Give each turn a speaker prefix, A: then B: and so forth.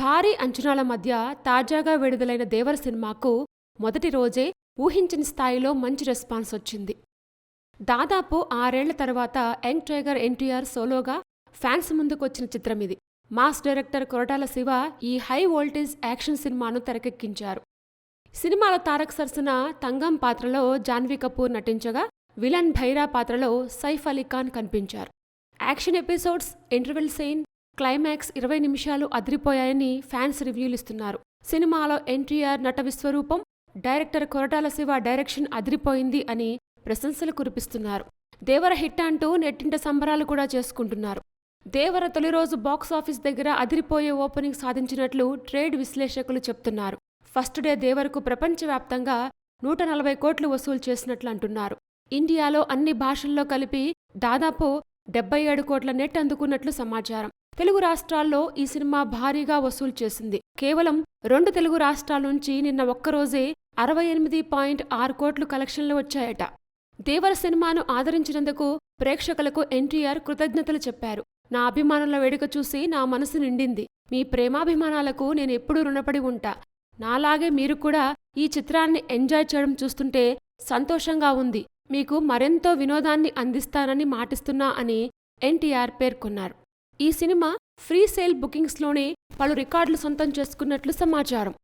A: భారీ అంచనాల మధ్య తాజాగా విడుదలైన దేవర సినిమాకు మొదటి రోజే ఊహించని స్థాయిలో మంచి రెస్పాన్స్ వచ్చింది. దాదాపు ఆరేళ్ళ తర్వాత యంగ్ టైగర్ ఎన్టీఆర్ సోలోగా ఫ్యాన్స్ ముందుకొచ్చిన చిత్రం ఇది. మాస్ డైరెక్టర్ కొరటాల శివ ఈ హై వోల్టేజ్ యాక్షన్ సినిమాను తెరకెక్కించారు. సినిమాలో తారక్ సరసన తంగం పాత్రలో జాన్వీ కపూర్ నటించగా విలన్ భైరా పాత్రలో సైఫ్ అలీ ఖాన్ కనిపించారు. Action episodes interval scene climax ఇరవై నిమిషాలు అదిరిపోయాయని ఫ్యాన్స్ రివ్యూలు ఇస్తున్నారు సినిమాలో ఎన్టీఆర్ నట విశ్వరూపం డైరెక్టర్ కొరటాల శివ డైరెక్షన్ అదిరిపోయింది అని ప్రశంసలు కురిపిస్తున్నారు. దేవర హిట్ అంటూ నెట్టింట సంబరాలు కూడా చేసుకుంటున్నారు. దేవర తొలి రోజు బాక్సాఫీస్ దగ్గర అదిరిపోయే ఓపెనింగ్ సాధించినట్లు ట్రేడ్ విశ్లేషకులు చెప్తున్నారు. ఫస్ట్ డే దేవరకు ప్రపంచవ్యాప్తంగా నూట నలభై కోట్లు వసూలు చేసినట్లు అంటున్నారు. ఇండియాలో అన్ని భాషల్లో కలిపి దాదాపు డెబ్బై ఏడు కోట్ల నెట్ అందుకున్నట్లు సమాచారం. తెలుగు రాష్ట్రాల్లో ఈ సినిమా భారీగా వసూలు చేసింది. కేవలం రెండు తెలుగు రాష్ట్రాల నుంచి నిన్న ఒక్కరోజే అరవై ఎనిమిది పాయింట్ ఆరు కోట్లు కలెక్షన్లు వచ్చాయట. దేవర సినిమాను ఆదరించినందుకు ప్రేక్షకులకు ఎన్టీఆర్ కృతజ్ఞతలు చెప్పారు. నా అభిమానుల వేడుక చూసి నా మనసు నిండింది. మీ ప్రేమాభిమానాలకు నేను ఎప్పుడూ రుణపడి ఉంటా. నాలాగే మీరు కూడా ఈ చిత్రాన్ని ఎంజాయ్ చేయడం చూస్తుంటే సంతోషంగా ఉంది. మీకు మరెంతో వినోదాన్ని అందిస్తానని మాటిస్తున్నా అని ఎన్టీఆర్ పేర్కొన్నారు. ఈ సినిమా ఫ్రీ సేల్ బుకింగ్స్లోనే పలు రికార్డులు సొంతం చేసుకున్నట్లు సమాచారం.